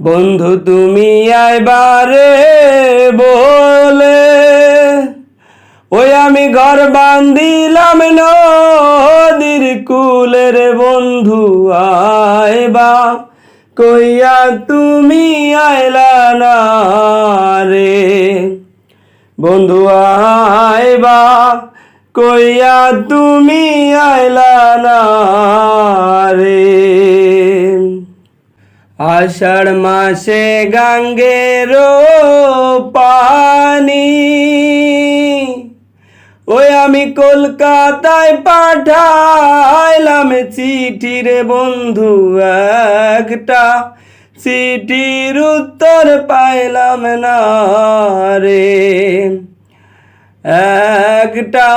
বন্ধু, তুমি আইবারে বলে, ওই আমি ঘর বান্দিলাম নদীর কুলের বন্ধু আইবা, কইয়া তুমি আইলা না রে। বন্ধু আইবা, কইয়া তুমি আষাঢ় মাসে গাঙ্গের পানি। ওই আমি কলকাতায় পাঠাইলাম চিঠি রে বন্ধু একটা। চিঠির উত্তর পাইলাম না রে। একটা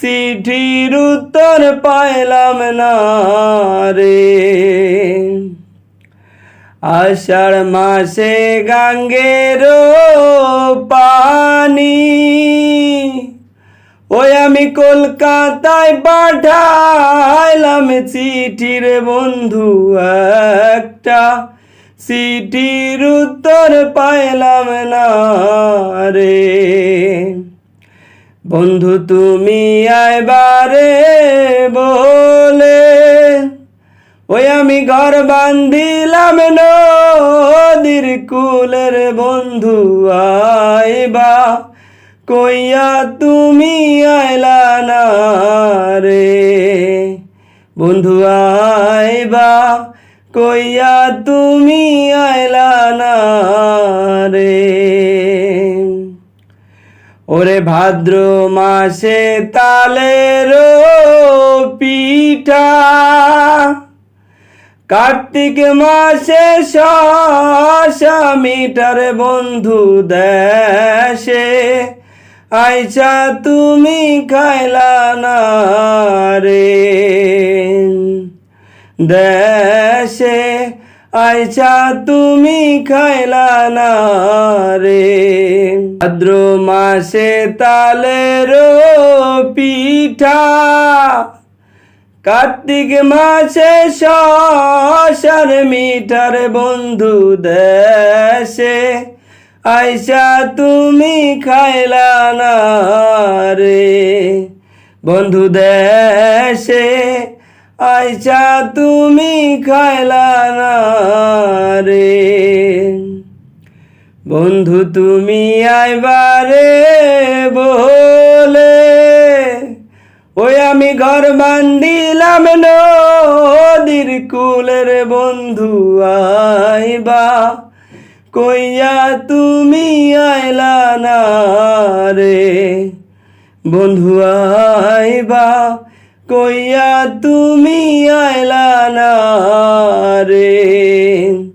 চিঠির উত্তর পাইলাম না রে। আষাঢ় মাসে গাঙ্গের পানি। ওই আমি কলকাতায় পাঠাইলাম চিঠির বন্ধু একটা। চিঠির উত্তর পাইলাম না রে। বন্ধু, তুমি আইবারে বলে ওই আমি ঘর বান্ধিলাম নদীর কুলের বন্ধু আইবা কইয়া তুমি আইলা না রে। বন্ধু আইবা কইয়া তুমি আইলা না রে। ওরে ভাদ্র মাসে তালের পিঠা কার্তিক মাসে মিটার বন্ধু দেশে। আইসা তুমি খাইলা না রে। দেশে আইসা তুমি খাইলা না রে। ভাদ্র মাসে তালের পিঠা কার্তিক মাসে শশার মিঠার বন্ধু দেশে। আইসা তুমি খাইলা না রে বন্ধু দেশে। আইসা তুমি খাইলা না রে বন্ধু, তুমি আইবারে বলে ওই আমি ঘর বান্ধিলাম নদীর কুলের বন্ধু আইবা। কইয়া তুমি আইলা না রে বন্ধু আইবা। কইয়া তুমি আইলা না রে।